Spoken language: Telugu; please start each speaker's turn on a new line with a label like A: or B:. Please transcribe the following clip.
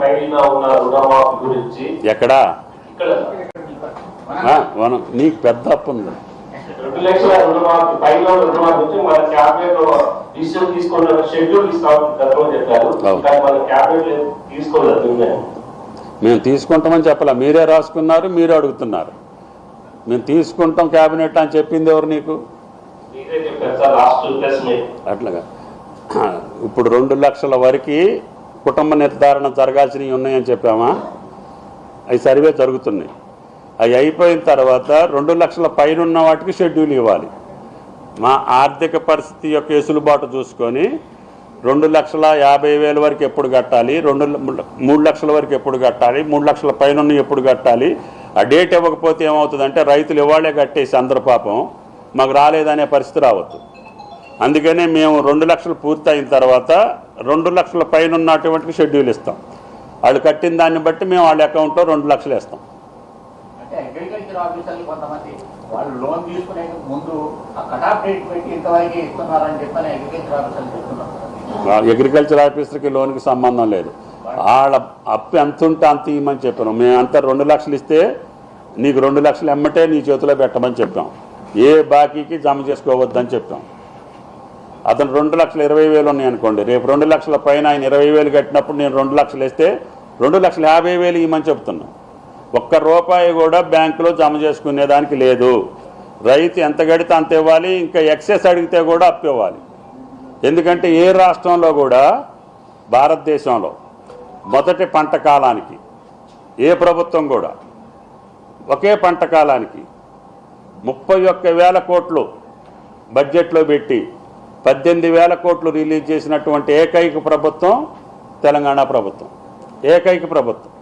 A: పైన ఉన్న రుణమాఫీ గురించి
B: ఎక్కడా?
A: ఇక్కడ.
B: ఆ, వనం. నీకు పెద్ద అప్పు ఉంది.
A: రెండు లక్షల రుణమాఫీ పైన ఉన్న రుణమాఫీ గురించి మన క్యాబినెట్ డిసిషన్ తీసుకున్న షెడ్యూల్ తీసుకోవాలని గతంలో చెప్పారు.
B: అవును.
A: కానీ మన క్యాబినెట్ తీసుకోలేదు నిర్ణయం
B: మేము తీసుకుంటామని చెప్పాల? మీరే రాసుకున్నారు మీరే అడుగుతున్నారు. మేము తీసుకుంటాం క్యాబినెట్ అని చెప్పింది ఎవరు నీకు? అట్లాగా. ఇప్పుడు రెండు లక్షల వరకు కుటుంబ నిర్ధారణ జరగాల్సినవి ఉన్నాయని చెప్పామా? అవి సర్వే జరుగుతున్నాయి. అవి అయిపోయిన తర్వాత రెండు లక్షల పైన ఉన్న వాటికి షెడ్యూల్ ఇవ్వాలి. మా ఆర్థిక పరిస్థితి యొక్క వెసులుబాటు చూసుకొని రెండు లక్షల యాభై వేల వరకు ఎప్పుడు కట్టాలి? రెండు మూడు లక్షల వరకు ఎప్పుడు కట్టాలి? మూడు లక్షల పైన ఎప్పుడు కట్టాలి? ఆ డేట్ ఇవ్వకపోతే ఏమవుతుందంటే రైతులు ఇవాళే కట్టేసి అందరు పాపం మాకు రాలేదనే పరిస్థితి రావద్దు. అందుకనే మేము రెండు లక్షలు పూర్తయిన తర్వాత రెండు లక్షల పైన ఉన్నటువంటి షెడ్యూల్ ఇస్తాం. వాళ్ళు కట్టిన దాన్ని బట్టి మేము వాళ్ళ అకౌంట్లో రెండు లక్షలు ఇస్తాం
C: అగ్రికల్చర్
B: ఆఫీసర్కి లోన్కి సంబంధం లేదు. వాళ్ళ అప్పు ఎంత ఉంటే అంత ఇవ్వమని చెప్పాను. మేము అంతా రెండు లక్షలు ఇస్తే నీకు రెండు లక్షలు ఎమ్మటే నీ చేతిలో పెట్టమని చెప్పాం. ఏ బాకీకి జమ చేసుకోవద్దని చెప్పాం. అతను రెండు లక్షల ఇరవై వేలు ఉన్నాయి అనుకోండి. రేపు రెండు లక్షల పైన ఆయన ఇరవై వేలు కట్టినప్పుడు నేను రెండు లక్షలు వేస్తే రెండు లక్షల యాభై వేలు ఇవ్వమని చెప్తున్నా. ఒక్క రూపాయి కూడా బ్యాంకులో జమ చేసుకునేదానికి లేదు. రైతు ఎంత గడితే అంత ఇవ్వాలి ఇంకా ఎక్సెస్ అడిగితే కూడా అప్పు ఇవ్వాలి. ఎందుకంటే ఏ రాష్ట్రంలో కూడా భారతదేశంలో మొదటి పంట కాలానికి ఏ ప్రభుత్వం కూడా ఒకే పంట కాలానికి ముప్పై ఒక్క వేల కోట్లు బడ్జెట్లో పెట్టి పద్దెనిమిది వేల కోట్లు రిలీజ్ చేసినటువంటి ఏకైక ప్రభుత్వం తెలంగాణ ప్రభుత్వం. ఏకైక ప్రభుత్వం.